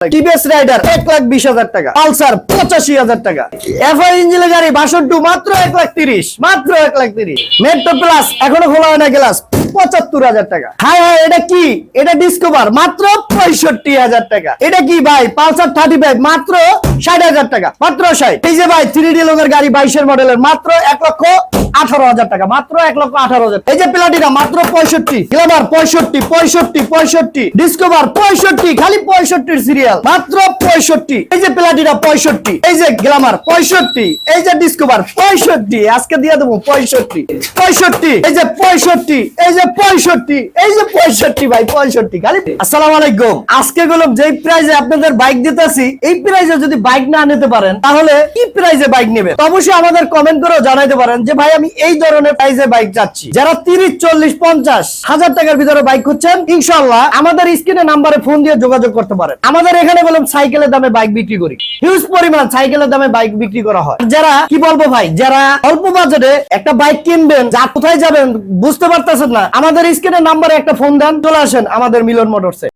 হয় পঁচাত্তর হাজার টাকা। হাই হাই, এটা কি? এটা ডিসকভার মাত্র পঁয়ষট্টি হাজার টাকা। এটা কি ভাই? পালসার থার্টি ফাইভ মাত্র ষাট হাজার টাকা। মাত্র এই যে ভাই থ্রি ডি গাড়ি বাইশের মডেলের মাত্র এক লক্ষ আঠারো হাজার টাকা, মাত্র এক লক্ষ আঠারো হাজার। এই যে প্লাটিনা মাত্র পঁয়ষট্টি। পঁয়ষট্টি পঁয়ষট্টি পঁয়ষট্টি। পঁয়ষট্টি, খালি পঁয়ষট্টির সিরিয়াল মাত্র পঁয়ষট্টি। এই যে প্লাটিনা পঁয়ষট্টি। এই যে গ্লামার পঁয়ষট্টি। এই যে পঁয়ষট্টি। আজকে দিয়ে দেবো পঁয়ষট্টি। পঁয়ষট্টি, এই যে পঁয়ষট্টি। এই যে পঁয়ষট্টি। এই যে পঁয়ষট্টি ভাই, পঁয়ষট্টি। খালি আসসালামু আলাইকুম। আজকে গুলো যেই প্রাইজে আপনাদের বাইক দিতেছি, এই প্রাইজে যদি বাইক না নিতে পারেন, তাহলে কি প্রাইজে বাইক নেবেন? তো অবশ্যই আমাদের কমেন্ট করেও জানাইতে পারেন যে ভাই আমি এই ধরনের প্রাইজে বাইক চাচ্ছি যারা তিরিশ, চল্লিশ, পঞ্চাশ হাজার টাকার ভিতরে বাইক খুঁজছেন ইনশাল্লাহ আমাদের স্ক্রিনে নাম্বারে ফোন দিয়ে যোগাযোগ করতে পারেন। আমাদের এখানে বললাম সাইকেলের দামে বাইক বিক্রি করি। হিউজ পরিমাণ সাইকেলের দামে বাইক বিক্রি করা হয়। যারা, কি বলব ভাই, যারা অল্প বাজেটে একটা বাইক কিনবেন, যা কোথায় যাবেন বুঝতে পারতেছেন না, আমাদের স্ক্রিনের নাম্বারে একটা ফোন দেন, চলে আসেন আমাদের মিলন মোটরসে।